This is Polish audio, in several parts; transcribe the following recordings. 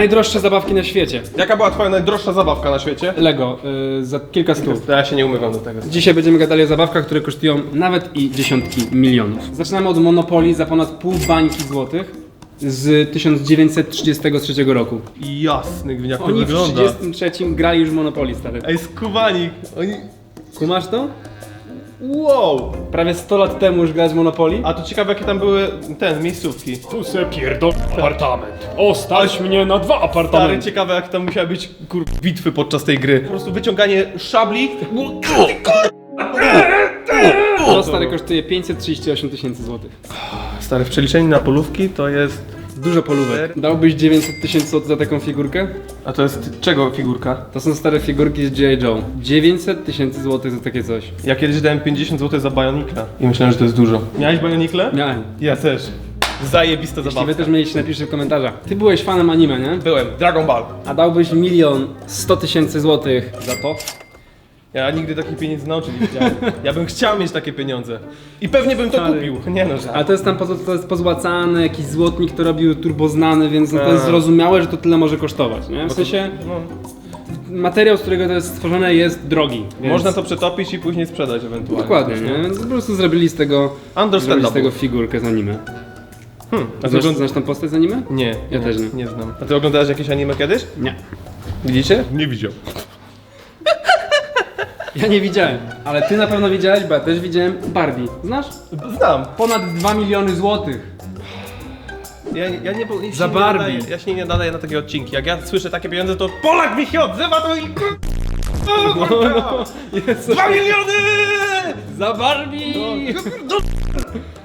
Najdroższe zabawki na świecie. Jaka była twoja najdroższa zabawka na świecie? Lego, y, za kilka stów. Ja się nie umywam do tego. Dzisiaj będziemy gadali o zabawkach, które kosztują nawet i dziesiątki milionów. Zaczynamy od Monopoly za ponad pół bańki złotych z 1933 roku. Jasny, to Oni w wygląda. 1933 grali już w Monopoly, stary. Ej, skubani. Oni... Kumasz to? Wow! Prawie 100 lat temu już grać w Monopoly? A to ciekawe jakie tam były, ten, miejscówki. tu se pierdol apartament. Ostać mnie na dwa Stary, apartamenty. ciekawe jak tam musiały być, kur... bitwy podczas tej gry. Po prostu wyciąganie szabli. To stary kosztuje 538 tysięcy złotych. Stary, w przeliczeniu na polówki to jest... Dużo polówek. Dałbyś 900 tysięcy złotych za taką figurkę? A to jest czego figurka? To są stare figurki z G.I. Joe. 900 tysięcy złotych za takie coś. Ja kiedyś dałem 50 zł za Bionikla i myślałem, że to jest dużo. Miałeś Bionikle? Miałem. Ja też. Zajebista Jeśli zabawa. wy też mieliście, napiszcie w komentarzach. Ty byłeś fanem anime, nie? Byłem, Dragon Ball. A dałbyś milion 100 tysięcy złotych za to? Ja nigdy takich pieniędzy na oczy nie widziałem. Ja bym chciał mieć takie pieniądze. I pewnie bym to Stary. kupił. Nie no, że. Ale to jest tam poza- to jest pozłacane, jakiś złotnik to robił turboznany, więc no to jest zrozumiałe, że to tyle może kosztować, nie? W sensie No, materiał, z którego to jest stworzone jest drogi. Więc... można to przetopić i później sprzedać ewentualnie. Dokładnie, nie? Więc po prostu zrobili z tego, zrobili z Understandable. tego figurkę z anime. Hmm. A ty Znasz, ogląd... znasz tą postać z anime? Nie, Ja też nie. Nie znam. A ty oglądałeś jakieś anime kiedyś? Nie. Widzicie? Nie widział. Ja nie widziałem, ale ty na pewno widziałeś, bo ja też widziałem Barbie. Znasz? Znam. Ponad 2 miliony złotych. Ja, ja nie, ja się Za nie Barbie. nadaję, ja się nie nadaję na takie odcinki. Jak ja słyszę takie pieniądze, to Polak mi się odzywa, to i kur... No, Jest Dwa miliony! za Barbie!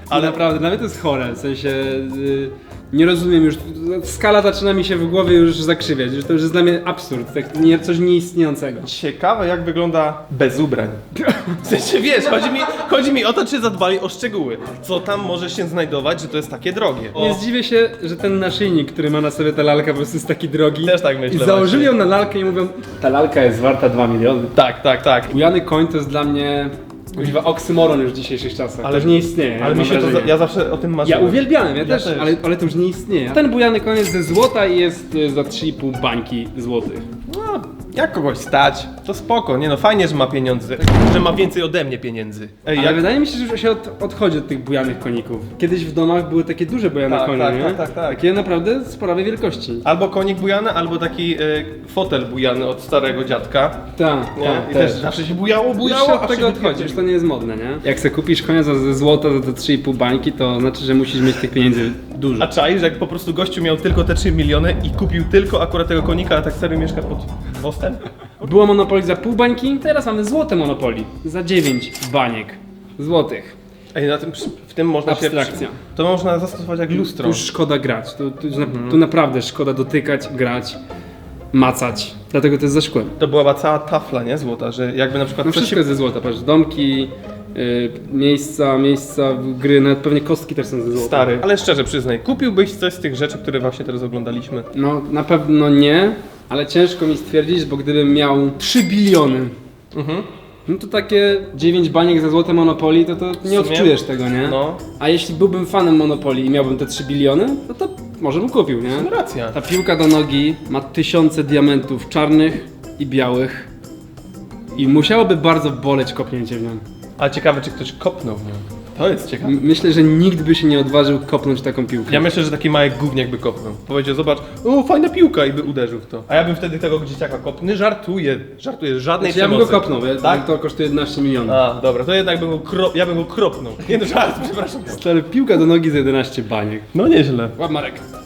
Ale naprawdę, mnie to jest chore, w sensie y, nie rozumiem już, skala zaczyna mi się w głowie już zakrzywiać, że to już jest dla mnie absurd, tak nie, coś nieistniejącego. Ciekawe jak wygląda bez ubrań. W sensie wiesz, chodzi mi, chodzi mi o to, czy zadbali o szczegóły. Co tam może się znajdować, że to jest takie drogie. Nie zdziwię się, że ten naszyjnik, który ma na sobie ta lalka po prostu jest taki drogi. Też tak myślę I założyli właśnie. ją na lalkę i mówią, ta lalka jest warta 2 miliony. Tak, tak, tak. Bujany koń to jest dla mnie kuźwa oksymoron już w dzisiejszych czasach. Ale- Ale już nie istnieje. Ale mam mi się to, za, ja zawsze o tym Ja marzyłem. uwielbiałem, ja, też, też. Ale, ale to już nie istnieje. Ten bujany jest ze złota i jest y, za 3,5 bańki złotych. No, jak kogoś stać, to spoko. Nie no, fajnie, że ma pieniądze. Że ma więcej ode mnie pieniędzy. Ej, Ale jak... wydaje mi się, że już się od, odchodzi od tych bujanych koników. Kiedyś w domach były takie duże bujane Tak, konie, tak, nie? tak, tak, tak. Takie naprawdę sporawej wielkości. Albo konik bujany, albo taki y, fotel bujany od starego dziadka. Tak, Nie? tak, I też. zawsze się bujało, Już bujało, się a od tego się odchodzi, już to nie jest modne, nie? Jak se kupisz konia za ze złota za te 3,5 bańki, to znaczy, że musisz mieć tych pieniędzy dużo. A czaisz, że jak po prostu gościu miał tylko te 3 miliony i kupił tylko akurat tego konika, a tak serio mieszka pod mostem? Było Monopoly za pół bańki, teraz mamy złote Monopoly za 9 baniek złotych. Ej, na tym, przy- w tym można Abstrakcja. się... To można zastosować jak Tu lustro. już szkoda grać, tu, tu, już na, tu naprawdę szkoda dotykać, grać, macać. Dlatego to jest za szkłem. To była cała tafla, nie? Złota, że jakby na przykład No coś wszystko się... jest ze złota, patrz, domki, y, miejsca, miejsca, gry, nawet pewnie kostki też są ze złota. Stary. Ale szczerze przyznaj, kupiłbyś coś z tych rzeczy, które właśnie teraz oglądaliśmy? No na pewno nie, ale ciężko mi stwierdzić, bo gdybym miał 3 biliony, Mhm. no to takie 9 baniek za złote Monopoly, to, to nie sumie? odczujesz tego, nie? No. A jeśli byłbym fanem Monopoly i miałbym te 3 biliony, no to może bym kupił, nie? No racja. Ta piłka do nogi ma tysiące diamentów czarnych i białych i musiałoby bardzo boleć kopnięcie w nią. A ciekawe, czy ktoś kopnął w nią. To jest ciekawe. Myślę, że nikt by się nie odważył kopnąć taką piłkę. Ja myślę, że taki mały gówniak by kopnął. Powiedział, zobacz, o fajna piłka i by uderzył w to. A ja bym wtedy tego dzieciaka kopnął. Nie żartuję, żartuję, żadnej Znaczy, ja bym go kopnął, Tak? to kosztuje 11 milionów. A, dobra, to jednak bym go kro... ja bym go kropnął. Nie no, żart, przepraszam. Stary, piłka do nogi za 11 baniek. No nieźle. Łap Marek.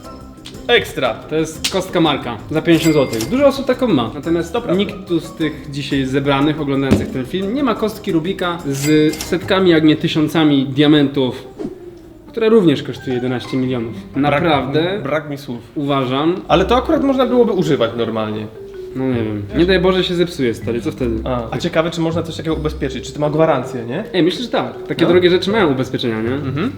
Ekstra. To jest kostka Marka za 50 zł. Dużo osób taką ma. Natomiast nikt tu z tych dzisiaj zebranych, oglądających ten film, nie ma kostki Rubika z setkami, jak nie tysiącami diamentów, która również kosztuje 11 milionów. Naprawdę Brak, brak mi słów. uważam, Ale to akurat można byłoby używać normalnie. No nie wiem, nie daj Boże się zepsuje stary, co wtedy? A, a ciekawe, czy można coś takiego ubezpieczyć? Czy to ma gwarancję, nie? Ej, myślę, że tak. Takie No. drogie rzeczy mają ubezpieczenia, nie?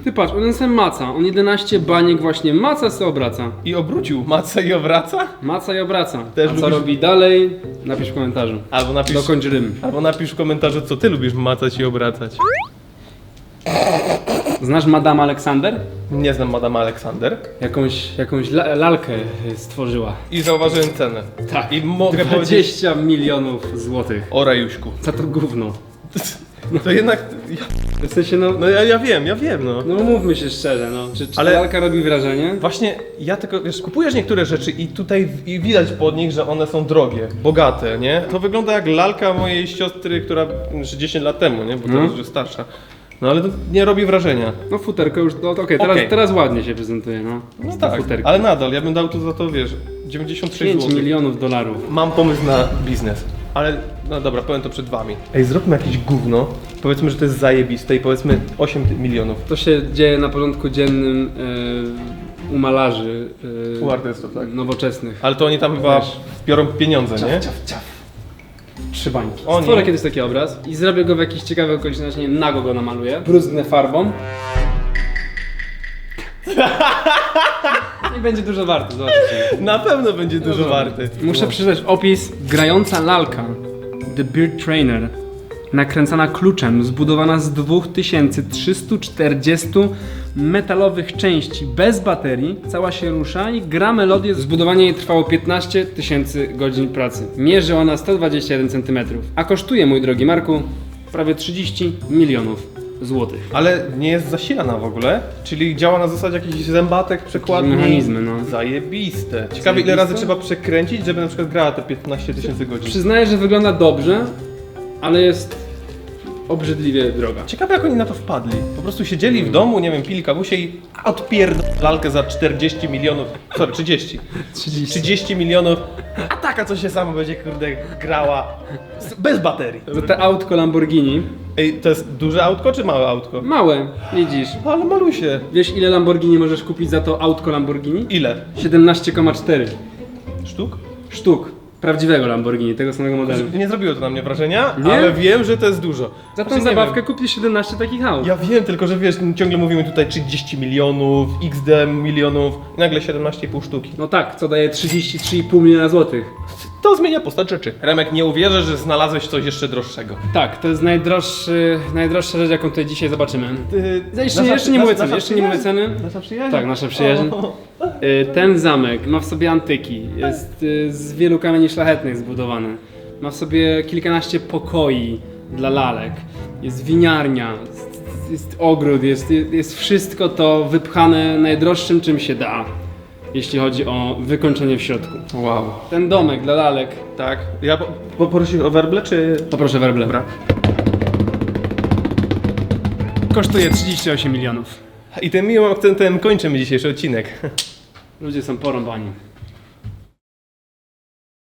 Ty patrz, on sobie maca, on 11 baniek właśnie maca se obraca. I obrócił macę i obraca? Maca i obraca. Też A co lubisz- robi dalej? Napisz w komentarzu. Albo napisz, Dokończ rym. albo napisz w komentarzu, co ty lubisz macać i obracać. Znasz Madame Aleksander? Nie znam Madame Aleksander. Jakąś, jakąś la lalkę stworzyła. I zauważyłem cenę. Tak. I mogę powiedzieć 20 milionów złotych. o Rajuśku. Za to gówno. To jednak... Ja, W sensie no, no ja, ja wiem, ja wiem, no. no mówmy się szczerze, no. Czy, czy Ale- ta lalka robi wrażenie? Właśnie ja tylko, wiesz, kupujesz niektóre rzeczy i tutaj w- i widać pod nich, że one są drogie, bogate, nie? To wygląda jak lalka mojej siostry, która znaczy 10 lat temu, nie? Bo Mhm. teraz już starsza. No ale to nie robi wrażenia. No futerko już, no to okej, teraz, Okej. teraz ładnie się prezentuje, no. No To tak, futerko. ale nadal, ja bym dał tu za to, wiesz, 96 5 zł. milionów dolarów. Mam pomysł na biznes. Ale, no dobra, powiem to przed wami. Ej, zróbmy jakieś gówno. Powiedzmy, że to jest zajebiste i powiedzmy 8 milionów. To się dzieje na porządku dziennym e, u malarzy e, U artystów, tak. nowoczesnych. Ale to oni tam chyba biorą pieniądze, nie? Trzy bańki. Oni- Stworzę kiedyś taki obraz i zrobię go w jakiś ciekawy okoliczności, nie nago go namaluję, bruznę farbą. I będzie dużo warto, zobaczycie. Na pewno będzie dużo warty. Muszę przeczytać opis. Grająca lalka The Beard Trainer nakręcana kluczem, zbudowana z 2340 metalowych części bez baterii, cała się rusza i gra melodię. Zbudowanie jej trwało 15 tysięcy godzin pracy. Mierzy ona 121 cm, a kosztuje, mój drogi Marku, prawie 30 milionów złotych. Ale nie jest zasilana w ogóle, czyli działa na zasadzie jakichś zębatek, przekładni. mechanizmy, no. Zajebiste. Ciekawe ile razy trzeba przekręcić, żeby na przykład grała te 15 tysięcy godzin. Przyznaję, że wygląda dobrze, ale jest obrzydliwie droga. Ciekawe jak oni na to wpadli. Po prostu siedzieli w domu, nie wiem, pili kawusie i odpierd lalkę za 40 milionów, sorry, 30. 30. 30 milionów, a taka co się sama będzie, kurde, grała z- bez baterii. To te autko Lamborghini, Ej, to jest duże autko czy małe autko? małe, widzisz. Ale malusie. Wiesz ile Lamborghini możesz kupić za to autko Lamborghini? Ile? 17,4 Sztuk? sztuk prawdziwego Lamborghini, tego samego modelu. Nie zrobiło to na mnie wrażenia, Nie? ale wiem, że to jest dużo. Za Znaczy, tą nie zabawkę kupisz 17 takich aut. Ja wiem, tylko że wiesz, ciągle mówimy tutaj 30 milionów, XD milionów, i nagle 17,5 sztuki. No tak, co daje 33,5 miliona złotych. To zmienia postać rzeczy. Remek, nie uwierzę, że znalazłeś coś jeszcze droższego. Tak, to jest najdroższy, najdroższa rzecz, jaką tutaj dzisiaj zobaczymy. Ty, Jeszcze, jeszcze nie mówię ceny, jeszcze nie mówię ceny. Nasza przyjaźń? Tak, nasza przyjaźń. O, Y, Ten zamek ma w sobie antyki, jest y, z wielu kamieni szlachetnych zbudowany. Ma w sobie kilkanaście pokoi dla lalek, jest winiarnia, jest, jest ogród, jest, jest wszystko to wypchane najdroższym czym się da, jeśli chodzi o wykończenie w środku. Wow. Ten domek dla lalek, Tak. Ja po, poprosisz o werble, czy... poproszę werble, Dobra. kosztuje 38 milionów. I tym miłym akcentem kończymy dzisiejszy odcinek. Ludzie są porąbani.